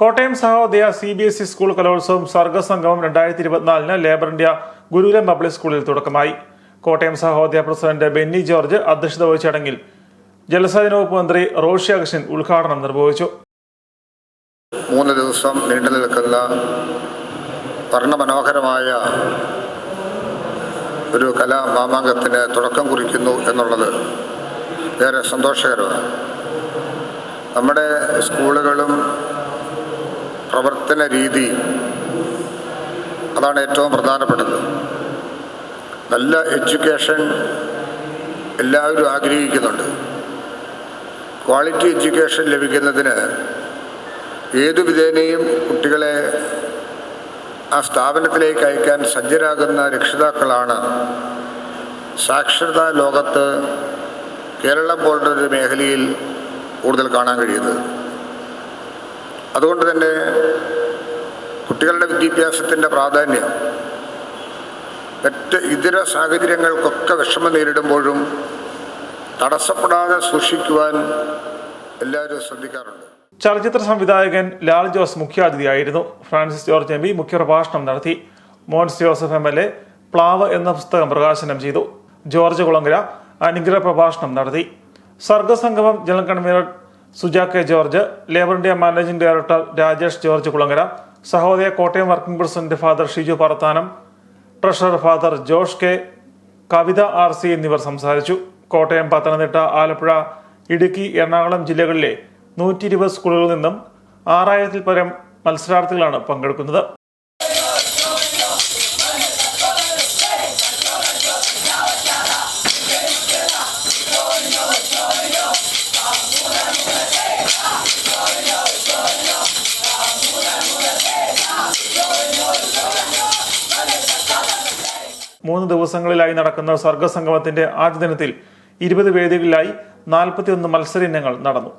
Kottayam Sahodaya C B S E school Kalolsavam Sargasangamam രണ്ടായിരത്തി ഇരുപത്തിനാലിന് labour India ഗുരുകുലം public സ്കൂളിൽ തുടക്കമായി. കോട്ടയം സഹോദയ പ്രസിഡന്റ് ബെന്നി ജോർജ് അധ്യക്ഷത വഹിച്ച ചടങ്ങിൽ ജലസേചന വകുപ്പ് മന്ത്രി റോഷി അഗസ്റ്റിൻ ഉദ്ഘാടനം നിർവഹിച്ചു. മൂന്ന് ദിവസം നീണ്ടു നിൽക്കുന്ന വർണമനോഹരമായ ഒരു കലാ മാമാങ്കത്തിന് തുടക്കം കുറിക്കുന്നു എന്നുള്ളത് ഏറെ സന്തോഷകരമാണ്. നമ്മുടെ സ്കൂളുകളും പ്രവർത്തന രീതി അതാണ് ഏറ്റവും പ്രധാനപ്പെട്ടത്. നല്ല എഡ്യൂക്കേഷൻ എല്ലാവരും ആഗ്രഹിക്കുന്നുണ്ട്. ക്വാളിറ്റി എഡ്യൂക്കേഷൻ ലഭിക്കുന്നതിന് ഏതു വിധേനയും കുട്ടികളെ ആ സ്ഥാപനത്തിലേക്ക് അയക്കാൻ സജ്ജരാകുന്ന രക്ഷിതാക്കളാണ് സാക്ഷരതാ ലോകത്ത് കേരളം പോലുള്ളൊരു മേഖലയിൽ കൂടുതൽ കാണാൻ കഴിയുന്നത്. അതുകൊണ്ട് തന്നെ കുട്ടികളുടെ വിദ്യാഭ്യാസത്തിന്റെ പ്രാധാന്യം മറ്റ് ഇതര സാഹചര്യങ്ങൾക്കൊക്കെ വിഷമം നേരിടുമ്പോഴും തടസ്സപ്പെടാതെ സൂക്ഷിക്കുവാൻ എല്ലാവരും ശ്രദ്ധിക്കാറുണ്ട്. ചലച്ചിത്ര സംവിധായകൻ ലാൽ ജോസ് മുഖ്യാതിഥിയായിരുന്നു. ഫ്രാൻസിസ് ജോർജ് എം പി മുഖ്യപ്രഭാഷണം നടത്തി. Mons Joseph M L A Plavu എന്ന പുസ്തകം പ്രകാശനം ചെയ്തു. ജോർജ് കുളങ്കര അനുഗ്രഹ പ്രഭാഷണം നടത്തി. Sargasangamam general convener Suja K George Labour India managing director Rajesh George Kulangara Sahodaya Kottayam working president father Shiju Parathanam treasurer father Josh K Kavitha R C എന്നിവർ സംസാരിച്ചു. കോട്ടയം പത്തനംതിട്ട ആലപ്പുഴ ഇടുക്കി എറണാകുളം ജില്ലകളിലെ നൂറ്റി ഇരുപത് സ്കൂളുകളിൽ നിന്നും ആറായിരത്തിൽ പരം മത്സരാർത്ഥികളാണ് പങ്കെടുക്കുന്നത്. മൂന്ന് ദിവസങ്ങളിലായി നടക്കുന്ന സർഗസംഗമത്തിന്റെ ആദ്യ ദിനത്തിൽ ഇരുപത് വേദികളിലായി നാൽപ്പത്തിയൊന്ന് മത്സര ഇനങ്ങൾ നടന്നു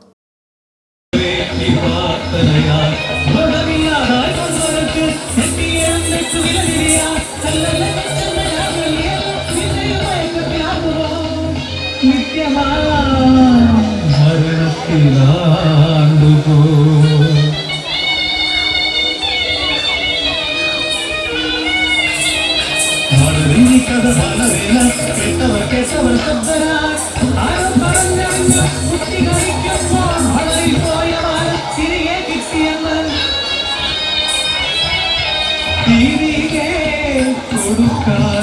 മരണത്തിലാണ്ടുപോ വളവിനി കഥ വളവില കെട്ടവർ കെട്ടവർ ശബ്ദരാൻ ആരും പറഞ്ഞറിഞ്ഞ കുട്ടി കളിക്കുമ്പോൾ തിരികെ കിട്ടിയെന്ന് തിരികെ കൊടുക്കണം